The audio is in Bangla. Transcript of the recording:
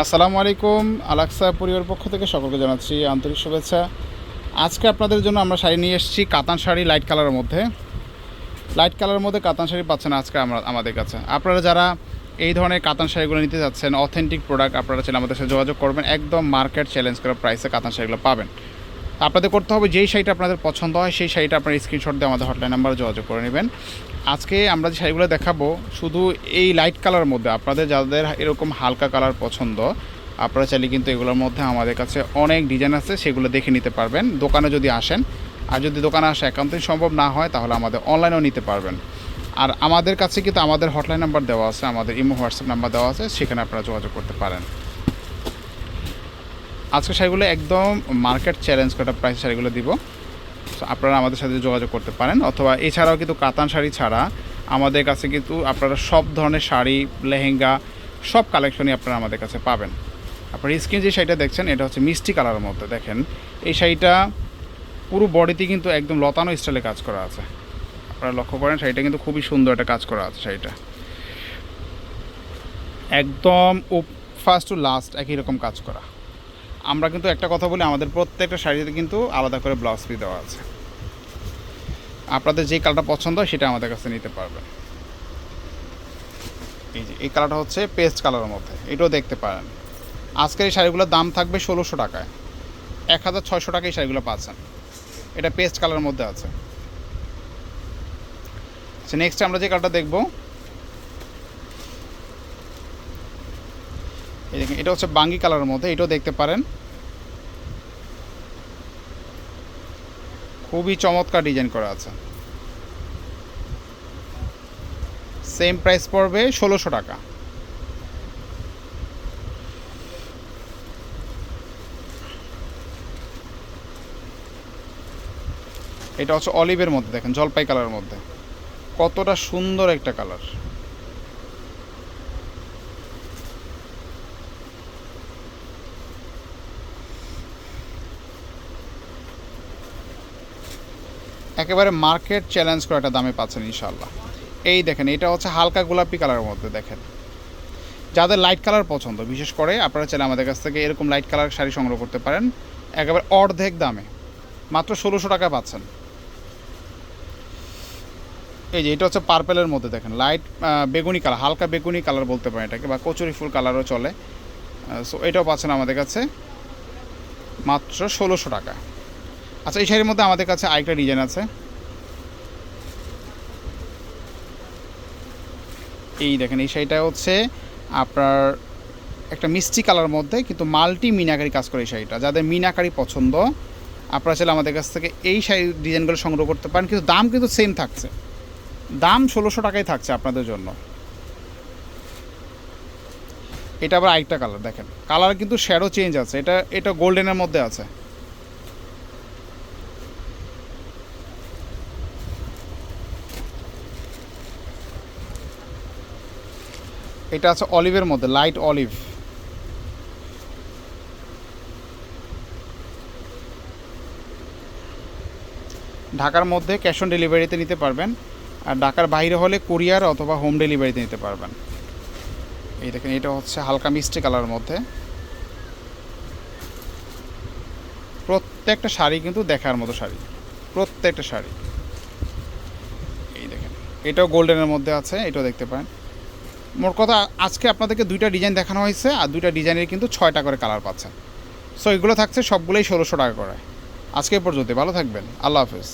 আসসালামু আলাইকুম, আলাক্সা পরিবার পক্ষ থেকে সকলকে জানাচ্ছি আন্তরিক শুভেচ্ছা। আজকে আপনাদের জন্য আমরা শাড়ি নিয়ে এসেছি কাতান শাড়ি লাইট কালারের মধ্যে। লাইট কালারের মধ্যে কাতান শাড়ি পাচ্ছেন আজকে আমরা, আমাদের কাছে। আপনারা যারা এই ধরনের কাতান শাড়িগুলো নিতে যাচ্ছেন অথেন্টিক প্রোডাক্ট আপনারা চাইলে আমাদের সাথে যোগাযোগ করবেন, একদম মার্কেট চ্যালেঞ্জ করা প্রাইসে কাতান শাড়িগুলো পাবেন। আপনাদের করতে হবে, যেই শাড়িটা আপনাদের পছন্দ হয়, সেই শাড়িটা আপনার স্ক্রিনশট দিয়ে আমাদের হটলাইন নাম্বারে যোগাযোগ করে নেবেন। আজকে আমরা যে শাড়িগুলো দেখাবো, শুধু এই লাইট কালারের মধ্যে, আপনাদের যাদের এরকম হালকা কালার পছন্দ, আপনারা চাইলে কিন্তু এগুলোর মধ্যে আমাদের কাছে অনেক ডিজাইন আছে, সেগুলো দেখে নিতে পারবেন। দোকানে যদি আসেন, আর যদি দোকানে আসা একান্তই সম্ভব না হয়, তাহলে আমাদের অনলাইনেও নিতে পারবেন। আর আমাদের কাছে কিন্তু আমাদের হটলাইন নাম্বার দেওয়া আছে, আমাদের ইমো হোয়াটসঅ্যাপ নাম্বার দেওয়া আছে, সেখানে আপনারা যোগাযোগ করতে পারেন। আজকে শাড়িগুলো একদম মার্কেট চ্যালেঞ্জ করা প্রাইস শাড়িগুলো দিব। আপনারা আমাদের সাথে যোগাযোগ করতে পারেন। অথবা এছাড়াও কিন্তু কাতান শাড়ি ছাড়া আমাদের কাছে কিন্তু আপনারা সব ধরনের শাড়ি, লেহেঙ্গা, সব কালেকশনই আপনারা আমাদের কাছে পাবেন। আপনার স্ক্রিন যে শাড়িটা দেখছেন, এটা হচ্ছে মিষ্টি কালারের মধ্যে। দেখেন, এই শাড়িটা পুরো বডিতে কিন্তু একদম লতানো স্টাইলে কাজ করা আছে। আপনারা লক্ষ্য করেন, শাড়িটা কিন্তু খুবই সুন্দর একটা কাজ করা আছে শাড়িটা। একদম ফার্স্ট টু লাস্ট একই রকম কাজ করা। আমরা কিন্তু একটা কথা বলি, আমাদের প্রত্যেকটা শাড়িতে কিন্তু আলাদা করে ব্লাউজ পিস দেওয়া আছে। আপনাদের যে কালারটা পছন্দ সেটা আমাদের কাছে নিতে পারবেন। এই যে, এই কালারটা হচ্ছে পেস্ট কালারের মধ্যে, এটাও দেখতে পারেন। আজকের এই শাড়িগুলোর দাম থাকবে ষোলোশো টাকায়। এক হাজার ছয়শো টাকায় এই শাড়িগুলো পাচ্ছেন। এটা পেস্ট কালারের মধ্যে আছে। আচ্ছা নেক্সট আমরা যে কালারটা দেখব এই দেখেন, এটা হচ্ছে বাঙ্গি কালারের মধ্যে, এটাও দেখতে পারেন। খুবই চমৎকার ডিজাইন করা আছে। সেম প্রাইস পড়বে ষোলোশো টাকা। এটা হচ্ছে অলিভের মধ্যে, দেখেন, জলপাই কালারের মধ্যে। কতটা সুন্দর একটা কালার। একেবারে মার্কেট চ্যালেঞ্জ করে একটা দামে পাচ্ছেন ইনশাল্লাহ এই দেখেন, এটা হচ্ছে হালকা গোলাপি কালারের মধ্যে দেখেন। যাদের লাইট কালার পছন্দ, বিশেষ করে আপনারা চাইলে আমাদের কাছ থেকে এরকম লাইট কালার শাড়ি সংগ্রহ করতে পারেন, একেবারে অর্ধেক দামে। মাত্র ষোলোশো টাকা পাচ্ছেন। এই যে, এটা হচ্ছে পার্পেলের মধ্যে দেখেন লাইট বেগুনি কালার হালকা বেগুনি কালার বলতে পারেন এটাকে, বা কচুরি ফুল কালারও চলে। সো এটাও পাচ্ছেন আমাদের কাছে মাত্র ষোলোশো টাকা। আচ্ছা এই শাড়ির মধ্যে আমাদের কাছে আরেকটা ডিজাইন আছে। এই দেখেন, এই শাড়িটা হচ্ছে আপনার একটা মিষ্টি কালার মধ্যে, কিন্তু মাল্টি মিনাকারি কাজ করে এই শাড়িটা। যাদের মিনাকারি পছন্দ, আপনারা চাইলে আমাদের কাছ থেকে এই শাড়ির ডিজাইনগুলো সংগ্রহ করতে পারেন, কিন্তু দাম কিন্তু সেম থাকছে। দাম ষোলোশো টাকাই থাকছে আপনাদের জন্য। এটা আবার আরেকটা কালার দেখেন। কালার কিন্তু শ্যাডো চেঞ্জ আছে। এটা এটা গোল্ডেনের মধ্যে আছে। এটা আছে অলিভের মধ্যে লাইট অলিভ ঢাকার মধ্যে ক্যাশ অন ডেলিভারিতে নিতে পারবেন, আর ঢাকার বাইরে হলে কুরিয়ার অথবা হোম ডেলিভারিতে নিতে পারবেন। এই দেখেন, এটা হচ্ছে হালকা মিষ্টি কালারের মধ্যে। প্রত্যেকটা শাড়ি কিন্তু দেখার মতো শাড়ি, প্রত্যেকটা শাড়ি। এই দেখেন, এটাও গোল্ডেনের মধ্যে আছে, এটাও দেখতে পারেন। মোট কথা, আজকে আপনাদেরকে দুইটা ডিজাইন দেখানো হয়েছে, আর দুইটা ডিজাইনের কিন্তু ছয়টা করে কালার পাচ্ছেন। সো এগুলো থাকছে সবগুলোই ষোলোশো টাকা করে। আজকে পর্যন্ত ভালো থাকবেন। আল্লাহ হাফেজ।